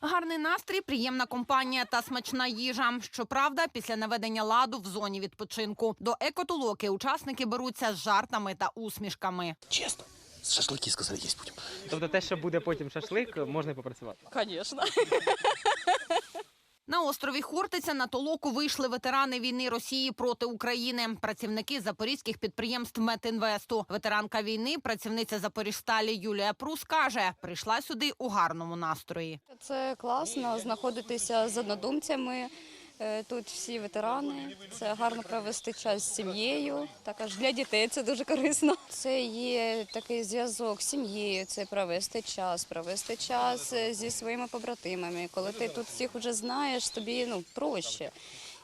Гарний настрій, приємна компанія та смачна їжа. Щоправда, після наведення ладу в зоні відпочинку до екотолоки учасники беруться з жартами та усмішками. Чесно, шашлики сказали, есть будем. Тобто те, що буде потім шашлик, можна і попрацювати. Конечно. На острові Хортиця на толоку вийшли ветерани війни Росії проти України, працівники запорізьких підприємств Метінвесту. Ветеранка війни, працівниця Запоріжсталі Юлія Прус каже, прийшла сюди у гарному настрої. Це класно знаходитися з однодумцями. Е, Тут всі ветерани. Це гарно провести час з сім'єю. Також для дітей це дуже корисно. Це є такий зв'язок з сім'єю. Це провести час, провести час е, зі своїми побратимами. Коли ти тут всіх вже знаєш, тобі ну проще.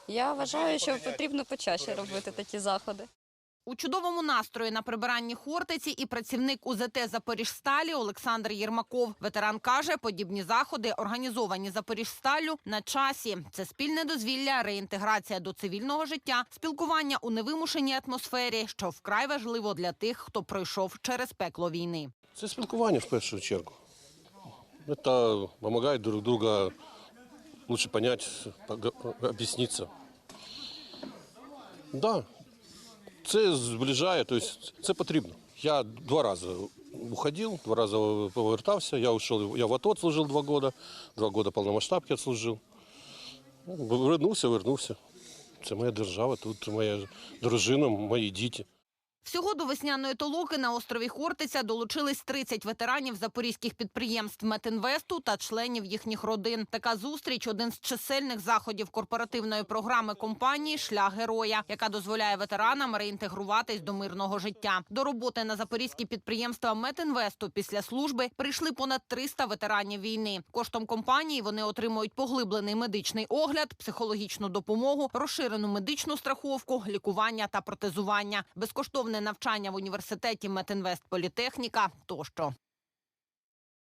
Я вважаю, що потрібно почаще робити такі заходи. У чудовому настрої на прибиранні Хортиці і працівник УЗТ Запоріжсталі Олександр Єрмаков. Ветеран каже, подібні заходи, організовані Запоріжсталлю, на часі. Це спільне дозвілля, реінтеграція до цивільного життя, спілкування у невимушеній атмосфері, що вкрай важливо для тих, хто пройшов через пекло війни. Це спілкування в першу чергу. Это помогает друг друга понять, пога- объясниться. Да, це зближає, тобто це потрібно. Я два рази уходив, два рази повертався. Я ушел, я в АТО служив два роки, два роки повномасштабки відслужив. Ну, Вернувся, вернувся. Це моя держава, тут моя дружина, мої діти. Всього до весняної толоки на острові Хортиця долучились 30 ветеранів запорізьких підприємств Метінвесту та членів їхніх родин. Така зустріч один з чисельних заходів корпоративної програми компанії Шлях героя, яка дозволяє ветеранам реінтегруватись до мирного життя. До роботи на запорізькі підприємства Метінвесту після служби прийшли понад 300 ветеранів війни. Коштом компанії вони отримують поглиблений медичний огляд, психологічну допомогу, розширену медичну страховку, лікування та протезування, безкоштовне навчання в університеті Метинвест Політехніка тощо.